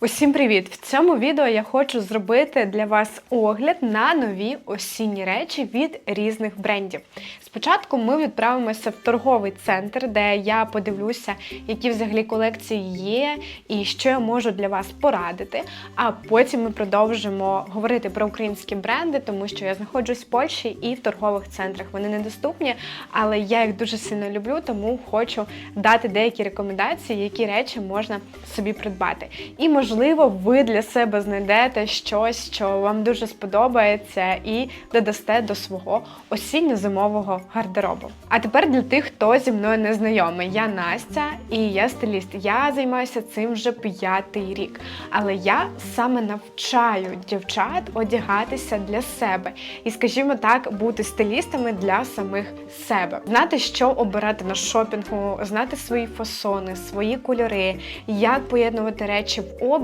Усім привіт! В цьому відео я хочу зробити для вас огляд на нові осінні речі від різних брендів. Спочатку ми відправимося в торговий центр, де я подивлюся, які взагалі колекції є і що я можу для вас порадити. А потім ми продовжимо говорити про українські бренди, тому що я знаходжусь в Польщі і в торгових центрах. Вони недоступні, але я їх дуже сильно люблю, тому хочу дати деякі рекомендації, які речі можна собі придбати. І можливо, ви для себе знайдете щось, що вам дуже сподобається, і додасте до свого осінньо-зимового гардеробу. А тепер для тих, хто зі мною не знайомий, я Настя і я стиліст. Я займаюся цим вже п'ятий рік. Але я саме навчаю дівчат одягатися для себе і, скажімо так, бути стилістами для самих себе, знати, що обирати на шопінгу, знати свої фасони, свої кольори, як поєднувати речі в образі,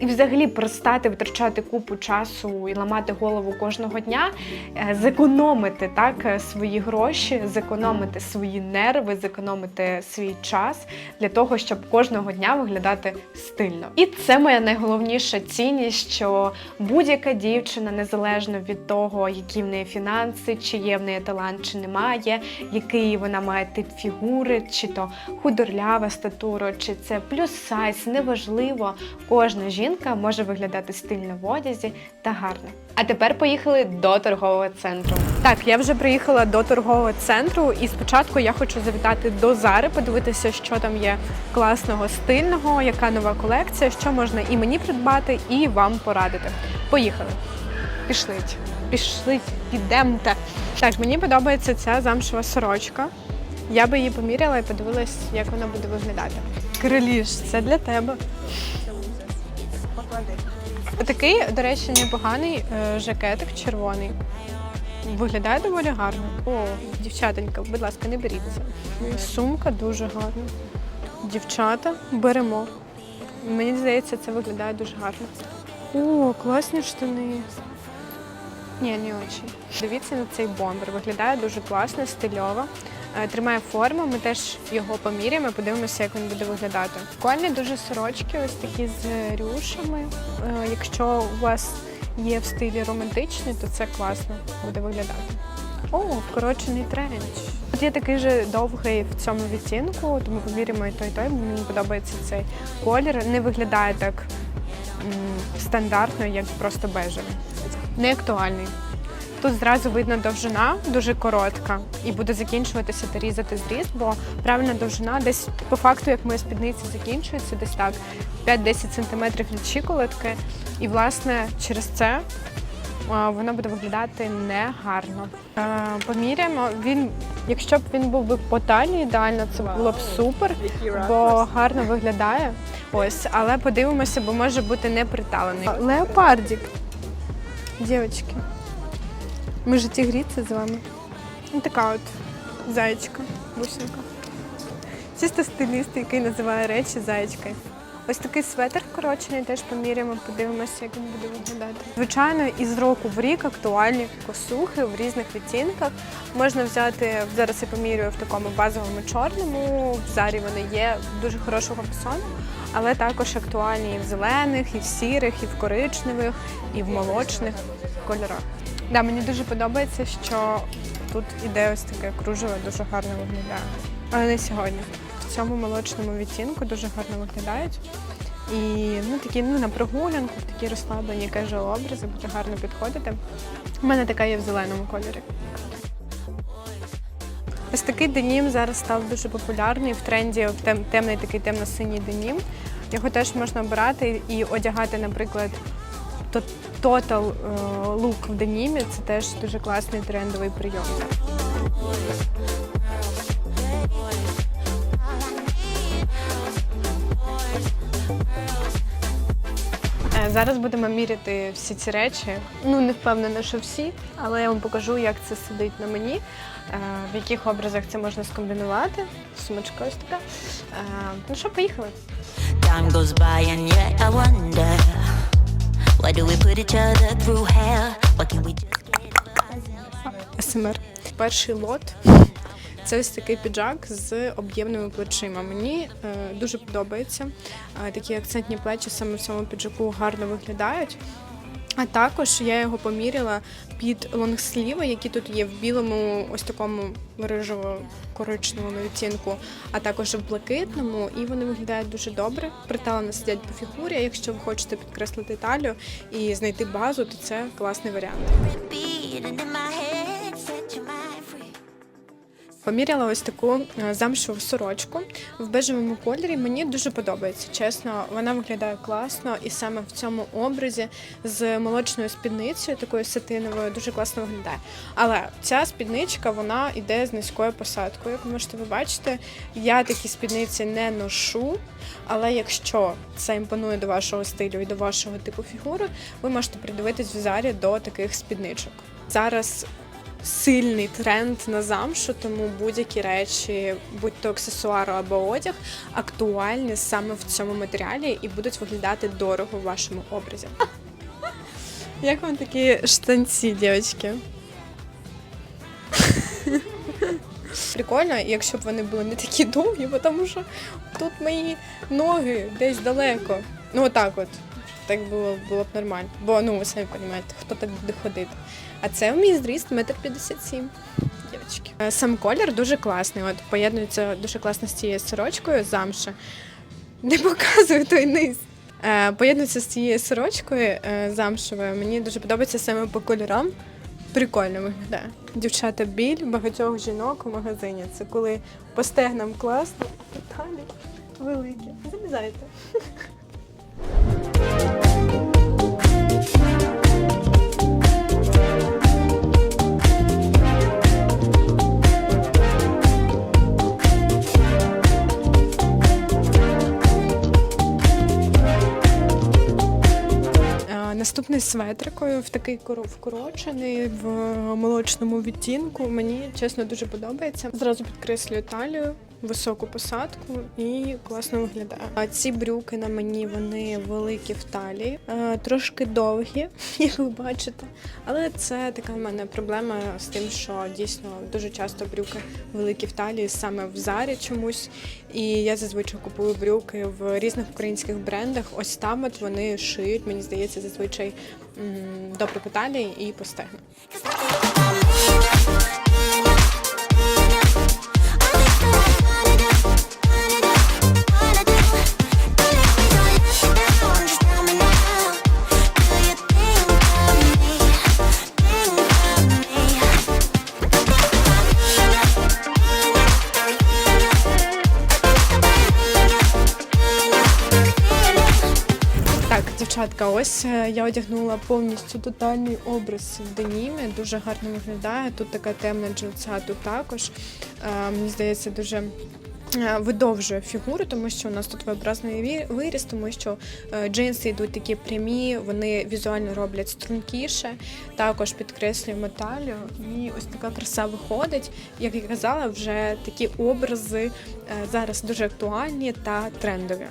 і взагалі перестати витрачати купу часу і ламати голову кожного дня, е, зекономити так е, свої гроші, зекономити свої нерви, зекономити свій час для того, щоб кожного дня виглядати стильно. І це моя найголовніша цінність, що будь-яка дівчина, незалежно від того, які в неї фінанси, чи є в неї талант, чи немає, який вона має тип фігури, чи то худорлява статура, чи це плюс сайз, неважливо. Кожна жінка може виглядати стильно в одязі та гарно. А тепер поїхали до торгового центру. Так, я вже приїхала до торгового центру, і спочатку я хочу завітати до Зари, подивитися, що там є класного, стильного, яка нова колекція, що можна і мені придбати, і вам порадити. Поїхали. Пішлить. Пішлить, підемте. Так, мені подобається ця замшева сорочка. Я би її поміряла і подивилась, як вона буде виглядати. Криліш, це для тебе. Такий, до речі, непоганий е, жакетик червоний. Виглядає доволі гарно. О, дівчатонька, будь ласка, не беріться. Сумка дуже гарна. Дівчата, беремо. Мені здається, це виглядає дуже гарно. О, класні штани. Ні, не очень. Дивіться на цей бомбер. Виглядає дуже класно, стильово. Е, Тримає форму, ми теж його поміряємо, подивимося, як він буде виглядати. Прикольні дуже сорочки, ось такі з рюшами. Е, Якщо у вас є в стилі романтичний, то це класно буде виглядати. О, вкорочений тренч. Тут є такий же довгий в цьому відтінку, тому поміряємо і той, і той. Мені подобається цей колір. Не виглядає так м, стандартно, як просто бежевий. Не актуальний. Тут зразу видно довжина дуже коротка і буде закінчуватися та різати зріз, бо правильна довжина десь по факту, як моя спідниця закінчується, десь так 5-10 см від щиколотки. І власне через це воно буде виглядати негарно. Е, Поміряємо. Він, якщо б він був би по талії ідеально, це було б супер, бо гарно виглядає. Ось, але подивимося, бо може бути не приталений. Леопардік. Дівчатки. Ми ж тігріться з вами. Ну, така от заєчка, бусинка. Чисто стиліст, який називає речі заєчкою. Ось такий светр вкорочений, теж поміряємо, подивимося, як він буде виглядати. Звичайно, із року в рік актуальні косухи в різних відтінках. Можна взяти, зараз я помірюю в такому базовому чорному, в зарі вони є дуже хорошого фасону, але також актуальні і в зелених, і в сірих, і в коричневих, і в молочних кольорах. Да, мені дуже подобається, що тут іде ось таке кружево, дуже гарно виглядає. Але не сьогодні. В цьому молочному відтінку дуже гарно виглядають. І ну, такі ну, на прогулянку, такі розслаблені casual образи буде гарно підходити. У мене така є в зеленому кольорі. Ось такий денім зараз став дуже популярний в тренді тем, темний такий темно-синій денім. Його теж можна обирати і одягати, наприклад, то- Total е, лук в денімі це теж дуже класний трендовий прийом. Е, Зараз будемо міряти всі ці речі. Ну, не впевнена, що всі, але я вам покажу, як це сидить на мені, в яких образах це можна скомбінувати. Сумочка ось така. Е, Ну що, поїхали. Time goes by and yet I wonder Why do we put each other through hell? What can we just СМР. Перший лот Це ось такий піджак з об'ємними плечима. Мені е, дуже подобається. Е, такі акцентні плечі саме в цьому піджаку гарно виглядають. А також я його поміряла під лонгсліви, які тут є в білому, ось такому рижево-коричневому відтінку, а також в блакитному, і вони виглядають дуже добре. Приталено сидять по фігурі. а Якщо ви хочете підкреслити талію і знайти базу, то це класний варіант. Поміряла ось таку е, замшеву сорочку в бежевому кольорі. Мені дуже подобається. Чесно, вона виглядає класно, і саме в цьому образі з молочною спідницею, такою сатиновою, дуже класно виглядає. Але ця спідничка вона йде з низькою посадкою. Як ви можете ви бачити, я такі спідниці не ношу. Але якщо це імпонує до вашого стилю і до вашого типу фігури, ви можете придивитись в зарі до таких спідничок. Зараз сильний тренд на замшу, тому будь-які речі, будь то аксесуари або одяг, актуальні саме в цьому матеріалі і будуть виглядати дорого в вашому образі. Як вам такі штанці, дівчатки? Прикольно, якщо б вони були не такі довгі, бо тому що тут мої ноги десь далеко. Ну отак от. Так було, було б нормально. Бо ну ви самі розумієте, хто так буде ходити. А це мій зріст метр п'ятдесят сім. Дівчатки. Е, Сам колір дуже класний. От поєднується дуже класно з цією сорочкою замша. Не показую той низ. Е, Поєднується з цією сорочкою е, замшевою. Мені дуже подобається саме по кольорам. Прикольно виглядає. Дівчата біль багатьох жінок у магазині. Це коли по стегнам класно, а далі великі. Залізайте. Наступний светрикою в такий коро- вкорочений в молочному відтінку. Мені чесно дуже подобається. Зразу підкреслюю талію, високу посадку і класно виглядає. А ці брюки на мені вони великі в талії, е, трошки довгі, як ви бачите. Але це така в мене проблема з тим, що дійсно дуже часто брюки великі в талії саме в зарі чомусь. І я зазвичай купую брюки в різних українських брендах. Ось там от вони шиють, мені здається, зазвичай добре по талії і по стегну. Дівчатка, ось е, я одягнула повністю тотальний образ в денімі. Дуже гарно виглядає. Тут така темна джинса, тут також. Е, Мені здається, дуже е, видовжує фігуру, тому що у нас тут виобразний виріс, тому що джинси йдуть такі прямі, вони візуально роблять стрункіше, також підкреслює металю. І ось така краса виходить. Як я казала, вже такі образи зараз дуже актуальні та трендові.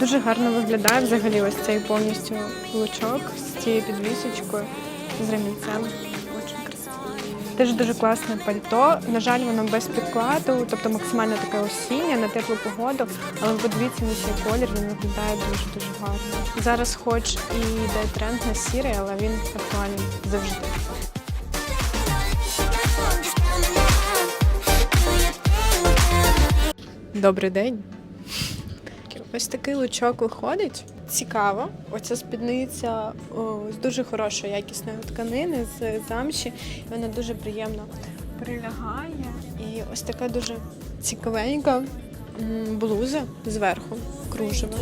Дуже гарно виглядає взагалі ось цей повністю лучок з цією підвісочкою, з ремінцем. Дуже красиво. Теж дуже класне пальто. На жаль, воно без підкладу, тобто максимально таке осіннє на теплу погоду. Але подивіться на цей колір, він виглядає дуже дуже гарно. Зараз, хоч і йде тренд на сірий, але він актуальний завжди. Добрий день. Ось такий лучок виходить. Цікаво. Оця спідниця о, з дуже хорошої якісної тканини з замші. Вона дуже приємно прилягає. І ось така дуже цікавенька блуза зверху, кружева.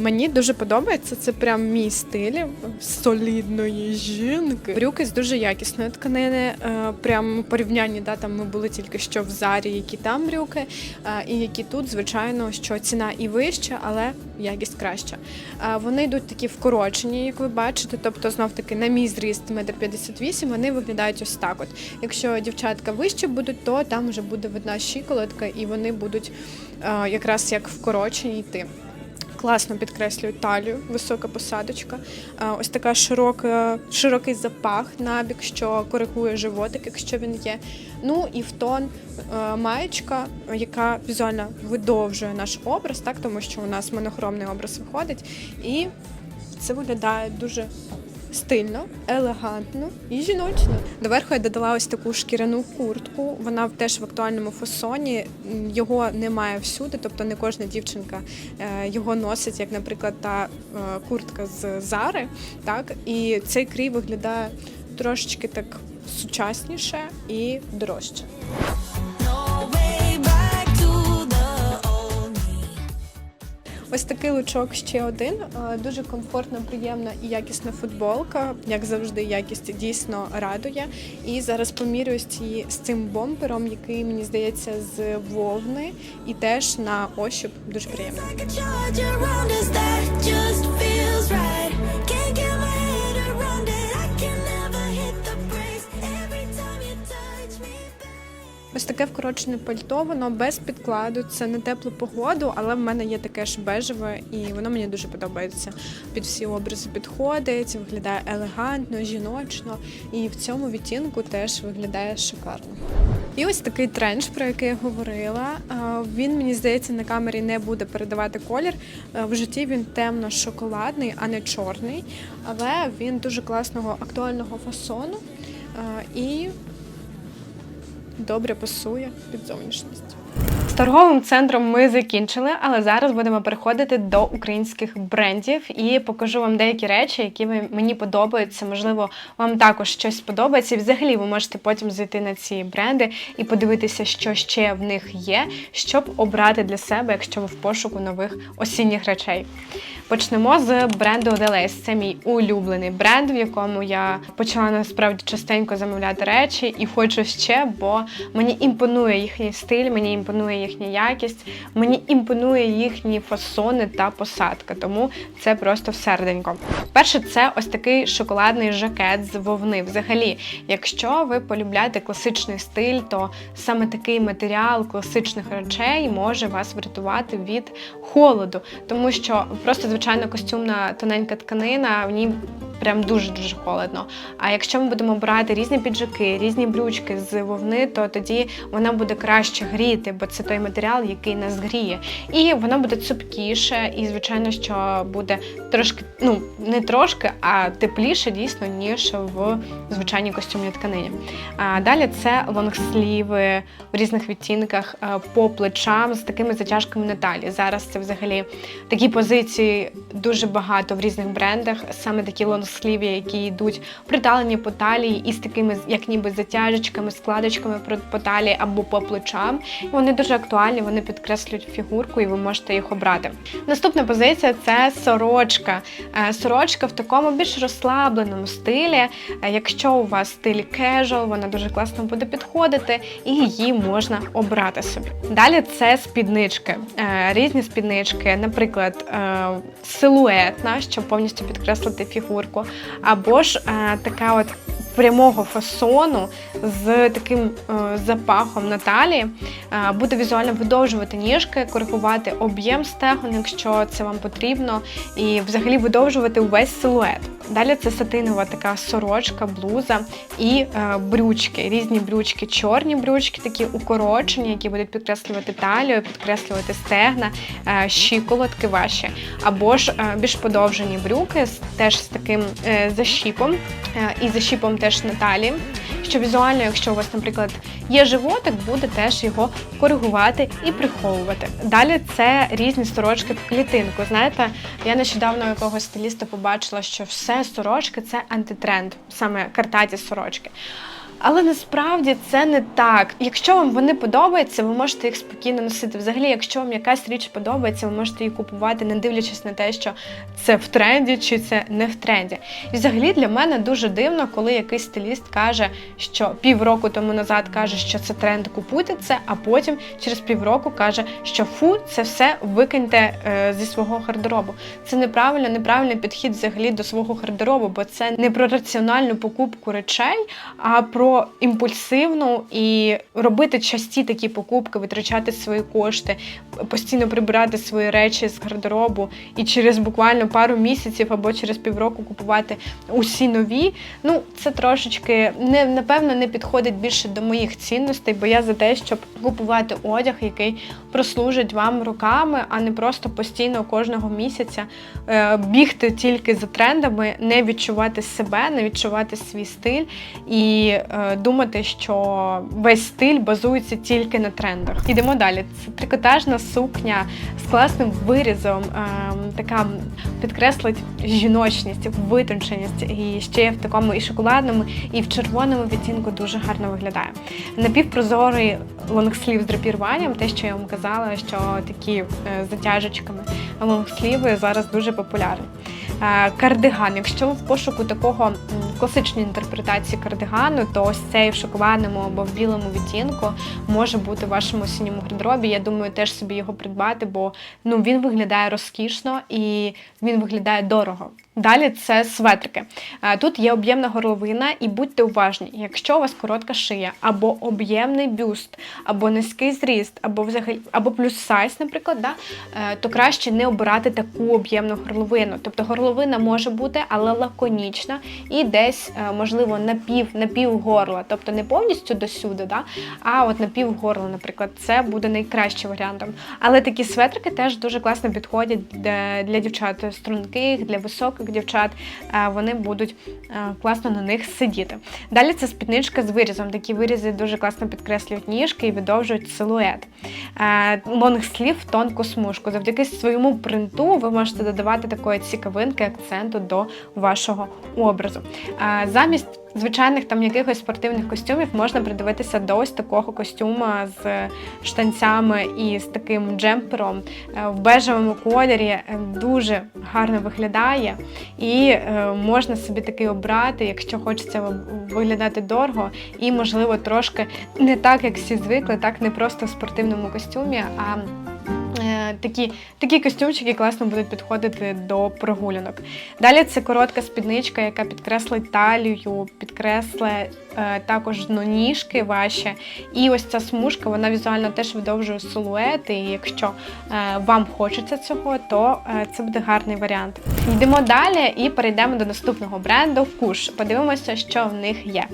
Мені дуже подобається. Це прям мій стиль солідної жінки. Брюки з дуже якісної тканини. е, Прям порівнянні, да, там ми були тільки що в зарі, які там брюки, е, і які тут, звичайно, що ціна і вища, але якість краща. Е, Вони йдуть такі вкорочені, як ви бачите. Тобто, знов таки, на мій зріст 1,58 м, вони виглядають ось так. От. Якщо дівчатка вище будуть, то там вже буде видна щиколотка, і вони будуть якраз як вкорочені йти. Класно підкреслюють талію, висока посадочка. Е, Ось така широка, широкий запах набік, що коригує животик, якщо він є. Ну і в тон е, маєчка, яка візуально видовжує наш образ, так тому що у нас монохромний образ виходить, і це виглядає дуже стильно, елегантно і жіночно. Доверху я додала ось таку шкіряну куртку. Вона теж в актуальному фасоні. Його немає всюди, тобто не кожна дівчинка е, його носить, як, наприклад, та е, куртка з Зари. Так і цей крій виглядає трошечки так сучасніше і дорожче. Ось такий лучок ще один. Е, Дуже комфортна, приємна і якісна футболка. Як завжди, якість дійсно радує. І зараз помірююсь з цим бомпером, який мені здається з вовни, і теж на ощуп дуже приємно. Таке вкорочене пальто, воно без підкладу, це не теплу погоду, але в мене є таке ж бежеве, і воно мені дуже подобається. Під всі образи підходить, виглядає елегантно, жіночно, і в цьому відтінку теж виглядає шикарно. І ось такий тренч, про який я говорила. Він мені здається на камері не буде передавати колір. Е, В житті він темно-шоколадний, а не чорний. Але він дуже класного актуального фасону і добре пасує під зовнішність. З торговим центром ми закінчили, але зараз будемо переходити до українських брендів і покажу вам деякі речі, які мені подобаються. Можливо, вам також щось сподобається. І взагалі ви можете потім зайти на ці бренди і подивитися, що ще в них є, щоб обрати для себе, якщо ви в пошуку нових осінніх речей. Почнемо з бренду Deleuze. Це мій улюблений бренд, в якому я почала насправді частенько замовляти речі і хочу ще, бо мені імпонує їхній стиль, мені імпонує їхня якість, мені імпонує їхні фасони та посадка. Тому це просто в серденько. Перше, це ось такий шоколадний жакет з вовни. Взагалі, якщо ви полюбляєте класичний стиль, то саме такий матеріал класичних речей може вас врятувати від холоду, тому що просто звичайно костюмна тоненька тканина, в ній прям дуже дуже холодно. А якщо ми будемо брати різні піджаки, різні брючки з вовни, то тоді вона буде краще гріти, бо це той матеріал, який нас гріє. І воно буде цупкіше, і звичайно, що буде трошки, ну не трошки, а тепліше дійсно, ніж в звичайній костюмній тканині. А далі це лонгсліви в різних відтінках е, по плечам з такими затяжками на талії. Зараз це взагалі такі позиції дуже багато в різних брендах. Саме такі лонгсліві, які йдуть приталені по талії і з такими як ніби затяжечками, складочками по талії або по плечам. Вони дуже актуальні, вони підкреслюють фігурку, і ви можете їх обрати. Наступна позиція це сорочка. Е, Сорочка в такому більш розслабленому стилі. Е, Якщо у вас стиль casual, вона дуже класно буде підходити, і її можна обрати собі. Далі це спіднички, Е, різні спіднички, наприклад, силуетна, щоб повністю підкреслити фігурку, або ж така от. Прямого фасону з таким е, запахом на талії е, буде візуально видовжувати ніжки, коригувати об'єм стегон, якщо це вам потрібно, і взагалі видовжувати увесь силует. Далі це сатинова така сорочка, блуза і е, брючки, різні брючки, чорні брючки, такі укорочені, які будуть підкреслювати талію, підкреслювати стегна, щиколотки ваші, або ж більш подовжені брюки, теж з таким защіпом, і защіпом теж на талії, що візуально, якщо у вас, наприклад, є животик, буде теж його коригувати і приховувати. Далі це різні сорочки в клітинку. Знаєте, я нещодавно якогось стиліста побачила, що все сорочки це антитренд, саме картаті сорочки. Але насправді це не так. Якщо вам вони подобаються, ви можете їх спокійно носити. Взагалі, якщо вам якась річ подобається, ви можете її купувати, не дивлячись на те, що це в тренді чи це не в тренді. І взагалі для мене дуже дивно, коли якийсь стиліст каже, що півроку тому назад каже, що це тренд, купуйте це, а потім через півроку каже, що фу, це все викиньте е, зі свого гардеробу. Це неправильно, неправильний підхід взагалі до свого гардеробу, бо це не про раціональну покупку речей, а про імпульсивну і робити часті такі покупки, витрачати свої кошти, постійно прибирати свої речі з гардеробу і через буквально пару місяців або через півроку купувати усі нові. Ну, це трошечки не напевно не підходить більше до моїх цінностей, бо я за те, щоб купувати одяг, який прослужить вам роками, а не просто постійно кожного місяця е, бігти тільки за трендами, не відчувати себе, не відчувати свій стиль і е, думати, що весь стиль базується тільки на трендах. Ідемо далі. Це трикотажна сукня з класним вирізом, е, така підкреслить жіночність, витонченість. І ще в такому і шоколадному, і в червоному відтінку дуже гарно виглядає. Напівпрозорий лонгслів з драпіруванням, те, що я вам казала, що такі е, з затяжечками лонгсліви зараз дуже популярні. Е, Кардиган. Якщо в пошуку такого м, класичної інтерпретації кардигану, то ось цей в шоколадному або в білому відтінку може бути в вашому осінньому гардеробі. Я думаю, теж собі його придбати, бо ну він виглядає розкішно і він виглядає дорого. Далі це светрики. Е, Тут є об'ємна горловина, і будьте уважні, якщо у вас коротка шия, або об'ємний бюст, або низький зріст, або взагалі або плюс сайз, наприклад, да, е, то краще не обирати таку об'ємну горловину. Тобто горловина може бути, але лаконічна і десь, е, можливо, на пів, на пів горла, тобто не повністю досюди, да, а от на пів горла, наприклад, це буде найкращим варіантом. Але такі светрики теж дуже класно підходять для, для дівчат струнких, для високих дівчат. Е, Вони будуть е, класно на них сидіти. Далі це спідничка з вирізом. Такі вирізи дуже класно підкреслюють ніжки і видовжують силует. Е, Лонгслів в тонку смужку. Завдяки своєму принту ви можете додавати такої цікавинки, акценту до вашого образу. Замість звичайних там якихось спортивних костюмів можна придивитися до ось такого костюма з штанцями і з таким джемпером е, в бежевому кольорі. Е, Дуже гарно виглядає, і е, можна собі такий обрати, якщо хочеться виглядати дорого, і можливо трошки не так, як всі звикли, так не просто в спортивному костюмі, а Такі, такі костюмчики класно будуть підходити до прогулянок. Далі це коротка спідничка, яка підкреслить талію, підкреслить також ну, ніжки ваші. І ось ця смужка, вона візуально теж видовжує силует. І якщо е, вам хочеться цього, то е, це буде гарний варіант. Йдемо далі і перейдемо до наступного бренду Куш. Подивимося, що в них є.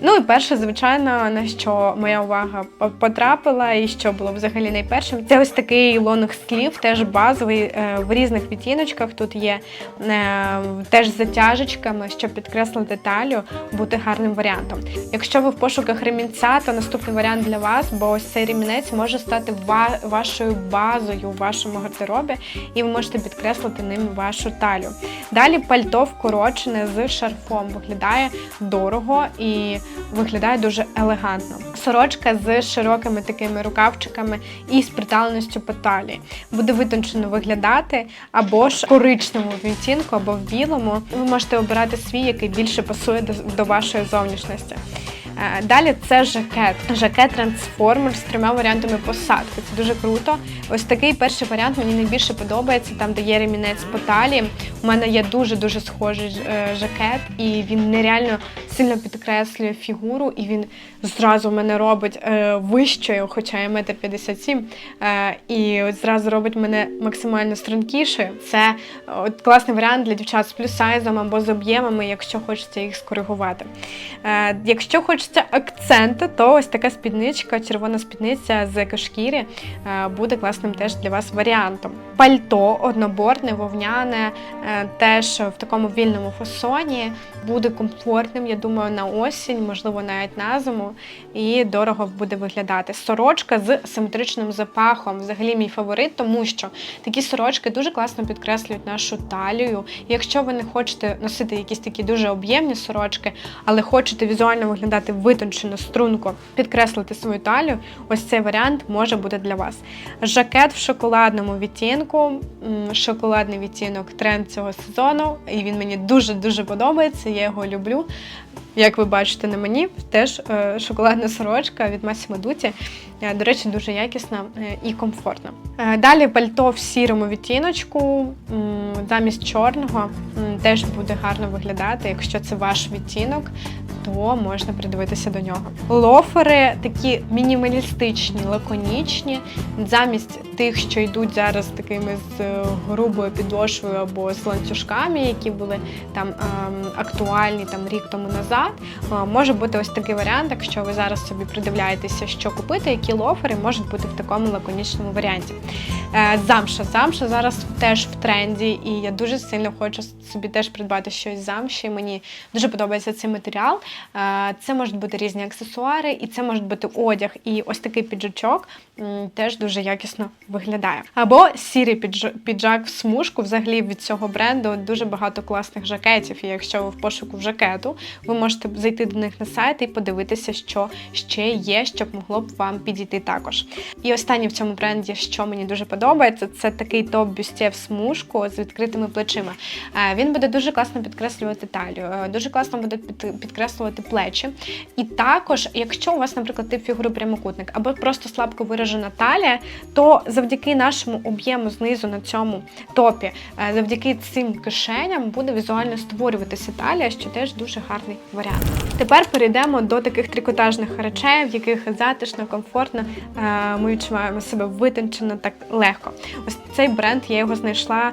Ну і перше, звичайно, на що моя увага потрапила, і що було взагалі найпершим, це ось такий лонг-слів, теж базовий е, в різних відтіночках. Тут є е, теж затяжечками, щоб підкреслити талію, бути гарним варіантом. Якщо ви в пошуках ремінця, то наступний варіант для вас, бо ось цей ремінець може стати ва- вашою базою в вашому гардеробі, і ви можете підкреслити ним вашу талію. Далі пальто вкорочене з шарфом виглядає дорого і виглядає дуже елегантно. Сорочка з широкими такими рукавчиками і з приталеністю по талії. Буде витончено виглядати або ж коричневому відтінку, або в білому. Ви можете обирати свій, який більше пасує до вашої зовнішності. Е, Далі це жакет. Жакет трансформер з трьома варіантами посадки. Це дуже круто. Ось такий перший варіант мені найбільше подобається, там де є ремінець по талії. У мене є дуже-дуже схожий е, жакет, і він нереально сильно підкреслює фігуру, і він зразу мене робить е, вищою, хоча я метр 57, е, і от зразу робить мене максимально стрункішою. Це е, от класний варіант для дівчат з плюс-сайзом або з об'ємами, якщо хочеться їх скоригувати. Е, якщо хочеться акценту, то ось така спідничка, червона спідниця з екошкірі е, буде класним теж для вас варіантом. Пальто однобортне, вовняне, е, теж в такому вільному фасоні, буде комфортним, я думаю, на осінь, можливо, навіть на зиму, і дорого буде виглядати. Сорочка з симетричним запахом, взагалі мій фаворит, тому що такі сорочки дуже класно підкреслюють нашу талію. Якщо ви не хочете носити якісь такі дуже об'ємні сорочки, але хочете візуально виглядати витончено, струнко підкреслити свою талію, ось цей варіант може бути для вас. Жакет в шоколадному відтінку, шоколадний відтінок тренд цього сезону, і він мені дуже-дуже подобається. Я його люблю. Як ви бачите на мені, теж е, шоколадна сорочка від Massimo Dutti. Е, До речі, дуже якісна е, і комфортна. Е, Далі пальто в сірому відтіночку, замість чорного, теж буде гарно виглядати. Якщо це ваш відтінок, то можна придивитися до нього. Лофери такі мінімалістичні, лаконічні, замість тих, що йдуть зараз такими з е, грубою підошвою або з ланцюжками, які були там ем, актуальні там рік тому назад. е, Може бути ось такий варіант, якщо ви зараз собі придивляєтеся, що купити, які лофери можуть бути в такому лаконічному варіанті. Е, Замша. Замша зараз теж в тренді, і я дуже сильно хочу собі теж придбати щось замші. Мені дуже подобається цей матеріал. Це можуть бути різні аксесуари, і це може бути одяг. І ось такий піджачок теж дуже якісно виглядає. Або сірий піджак в смужку. Взагалі від цього бренду дуже багато класних жакетів. І якщо ви в пошуку в жакету, ви можете зайти до них на сайт і подивитися, що ще є, щоб могло б вам підійти також. І останнє в цьому бренді, що мені дуже подобається, це такий топ бюстє в смужку з відкритими плечима. Е, Він буде дуже класно підкреслювати талію, е, дуже класно буде підкреслювати плечі. І також, якщо у вас, наприклад, тип фігури прямокутник або просто слабко виражена талія, то завдяки нашому об'єму знизу на цьому топі, е, завдяки цим кишеням буде візуально створюватися талія, що теж дуже гарний варіант. Тепер перейдемо до таких трикотажних речей, в яких затишно, комфортно е, ми відчуваємо себе витончено так легко. Ось цей бренд я його знайшла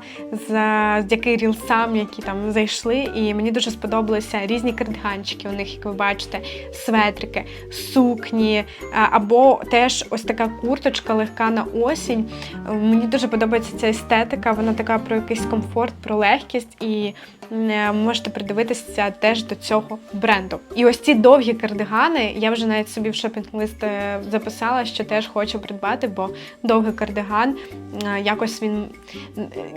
завдяки рілсам, які там зайшли, і мені дуже сподобалися різні кардиганчики. У них, як ви бачите, светрики, сукні, е, або теж ось така курточка легка на осінь. Мені дуже подобається ця естетика. Вона така про якийсь комфорт, про легкість, і е, можете придивитися теж до цього бренду. І ось ці довгі кардигани, я вже навіть собі в шопінг-лист е, записала, що теж хочу придбати, бо довгий кардиган е, якось він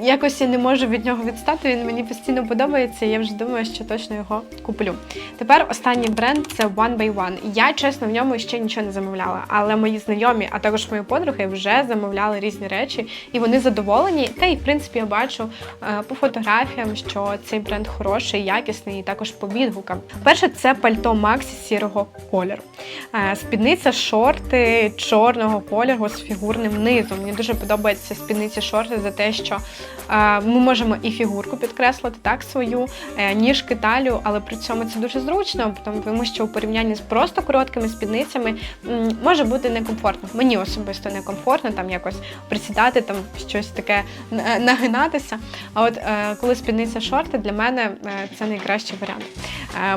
якось я не можу від нього відстати. Він мені постійно подобається. і Я вже думаю, що точно його куплю. Тепер останній бренд це One by One. Я чесно в ньому ще нічого не замовляла, але мої знайомі, а також мої подруги вже замовляли різні речі, і вони задоволені. Та й в принципі я бачу е, по фотографіям, що цей бренд хороший, якісний, і також по відгукам. Перше, це пальто Максі сірого кольору. Е, Спідниця шорти чорного кольору з фігурним низом. Мені дуже подобаються спідниці шорти за те, що е, ми можемо і фігурку підкреслити, так, свою, ніжки, талію, але при цьому це дуже зручно, тому що у порівнянні з просто короткими спідницями може бути некомфортно. Мені особисто некомфортно там якось присідати, там щось таке е, нагинатися. А от е, коли спідниця шорти, для мене е, це найкращий варіант.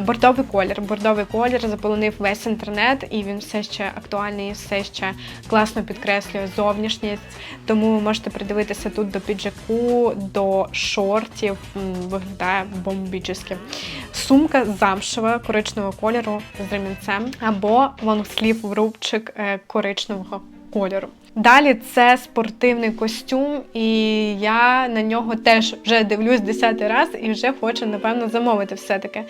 Бордовий колір. Бордовий колір заполонив весь інтернет, і він все ще актуальний, все ще класно підкреслює зовнішність. Тому ви можете придивитися тут до піджаку, до шортів. Виглядає бомбічно. Сумка замшева коричневого кольору з ремінцем або лонгслів рубчик коричневого кольору. Далі це спортивний костюм, і я на нього теж вже дивлюсь десятий раз і вже хочу, напевно, замовити все-таки.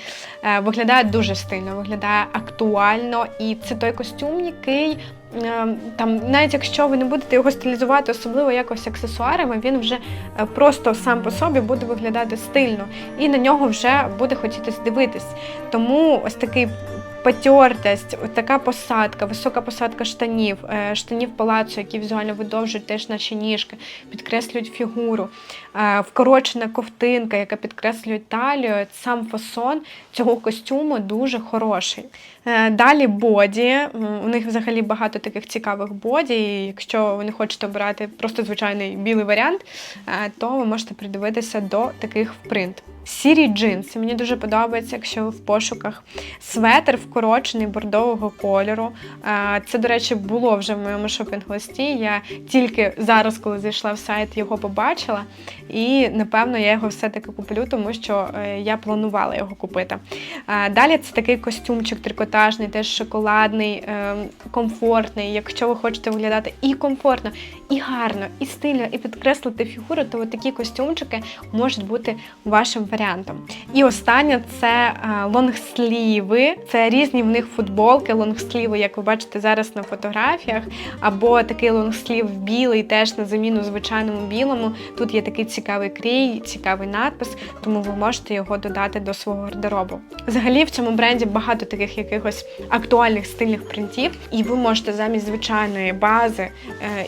Е, Виглядає дуже стильно, виглядає актуально, і це той костюм, який. е, Там, навіть якщо ви не будете його стилізувати, особливо якось аксесуарами, він вже е, просто сам по собі буде виглядати стильно, і на нього вже буде хотітись дивитись. Тому ось такий потертость, така посадка, висока посадка штанів, е, штанів палацу, які візуально видовжують теж наші ніжки, підкреслюють фігуру, вкорочена ковтинка, яка підкреслює талію. Сам фасон цього костюму дуже хороший. Е, Далі боді. У них взагалі багато таких цікавих боді. І якщо ви не хочете обирати просто звичайний білий варіант, е, то ви можете придивитися до таких в принт. Сірі джинси. Мені дуже подобається, якщо ви в пошуках. Светр вкорочений бордового кольору. Е, Це, до речі, було вже в моєму шопінг-листі. Я тільки зараз, коли зайшла в сайт, його побачила. І напевно я його все-таки куплю, тому що е, я планувала його купити. Далі це такий костюмчик трикотажний теж шоколадний, е, комфортний. Якщо ви хочете виглядати і комфортно, і гарно, і стильно, і підкреслити фігуру, то такі костюмчики можуть бути вашим варіантом. І останнє це е, лонгсліви. Це різні в них футболки, лонгсліви, як ви бачите зараз на фотографіях, або такий лонгслів білий, теж на заміну звичайному білому. Тут є такий цікавий крій, цікавий надпис, тому ви можете його додати до свого гардеробу. Взагалі в цьому бренді багато таких якихось актуальних стильних принтів, і ви можете замість звичайної бази е,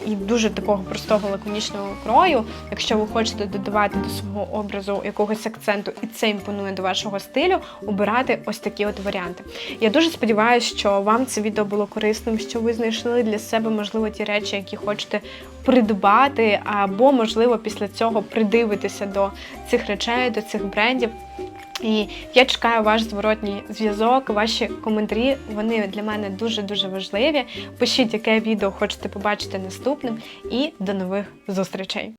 і дуже такого простого лаконічного крою, якщо ви хочете додавати до свого образу якогось акценту, і це імпонує до вашого стилю, обирати ось такі от варіанти. Я дуже сподіваюся, що вам це відео було корисним, що ви знайшли для себе можливо ті речі, які хочете придбати, або можливо після цього придивитися до цих речей, до цих брендів. І я чекаю ваш зворотній зв'язок, ваші коментарі. Вони для мене дуже дуже важливі. Пишіть, яке відео хочете побачити наступним, і до нових зустрічей.